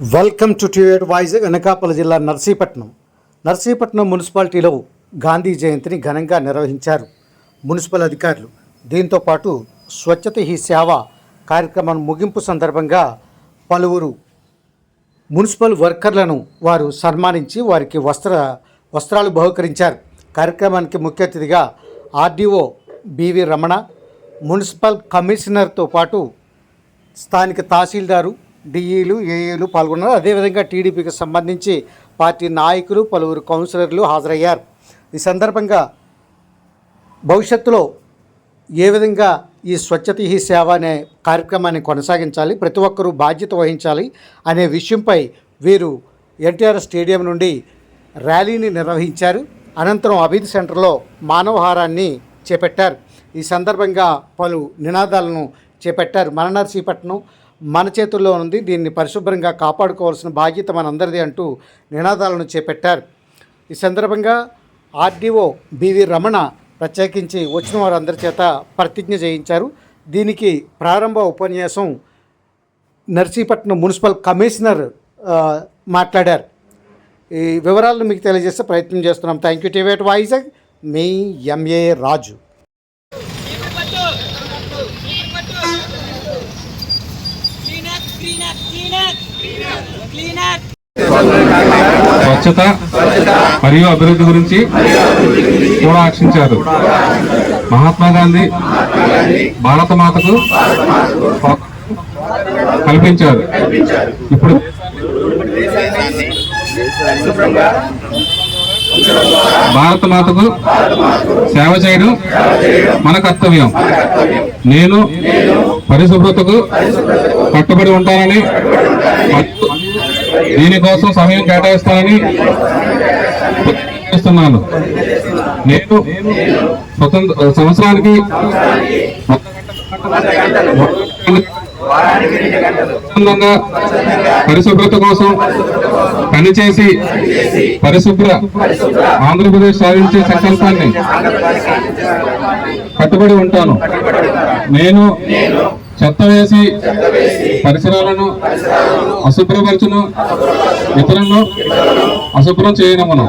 Welcome to టివేట్ voice Anakapalli జిల్లా నర్సీపట్నం. నర్సీపట్నం మున్సిపాలిటీలో గాంధీ జయంతిని ఘనంగా నిర్వహించారు మున్సిపల్ అధికారులు. దీంతో పాటు స్వచ్ఛత హీ సేవ కార్యక్రమం ముగింపు సందర్భంగా పలువురు మున్సిపల్ వర్కర్లను వారు సన్మానించి వారికి వస్త్ర వస్త్రాలు బహుకరించారు. కార్యక్రమానికి ముఖ్య అతిథిగా RDO B V Ramana municipal కమిషనర్తో పాటు స్థానిక తహసీల్దారు డిఈలు ఏఏలు పాల్గొన్నారు. అదేవిధంగా టీడీపీకి సంబంధించి పార్టీ నాయకులు పలువురు కౌన్సిలర్లు హాజరయ్యారు. ఈ సందర్భంగా భవిష్యత్తులో ఏ విధంగా ఈ స్వచ్ఛత హీ సేవ అనే కార్యక్రమాన్ని కొనసాగించాలి ప్రతి ఒక్కరూ బాధ్యత వహించాలి అనే విషయంపై వీరు ఎన్టీఆర్ స్టేడియం నుండి ర్యాలీని నిర్వహించారు. అనంతరం అభివృద్ధి సెంటర్లో మానవహారాన్ని చేపట్టారు. ఈ సందర్భంగా పలు నినాదాలను చేపట్టారు. మరణర్సీపట్నం మన చేతుల్లో ఉంది. దీన్ని పరిశుభ్రంగా కాపాడుకోవాల్సిన బాధ్యత మనందరిది అంటూ నినాదాలను చేపట్టారు. ఈ సందర్భంగా ఆర్డీఓ బివి రమణ ప్రత్యేకించి వచ్చిన వారందరి చేత ప్రతిజ్ఞ చేయించారు. దీనికి ప్రారంభ ఉపన్యాసం నర్సీపట్నం మున్సిపల్ కమిషనర్ మాట్లాడారు. ఈ వివరాలను మీకు తెలియజేస్తే ప్రయత్నం చేస్తున్నాం. థ్యాంక్ యూ టీవేట్ వైజాగ్. మీ ఎంఏ రాజు. స్వచ్ఛత మరియు అభివృద్ధి గురించి కూడా ఆశించారు. మహాత్మా గాంధీ భారత మాతకు కల్పించారు. ఇప్పుడు భారత మాతకు సేవ చేయడం మన కర్తవ్యం. నేను పరిశుభ్రతకు కట్టుబడి ఉంటానని దీనికోసం సమయం కేటాయిస్తానని చేస్తున్నాను నేను స్వతంత్ర సంవత్సరానికి పరిశుభ్రత కోసం పనిచేసి పరిశుభ్ర ఆంధ్రప్రదేశ్ సాధించే సంకల్పాన్ని కట్టుబడి ఉంటాను. నేను చెత్త వేసి పరిసరాలను అశుభ్రపరచును ఇతరులను అశుభ్రం చేయనమును.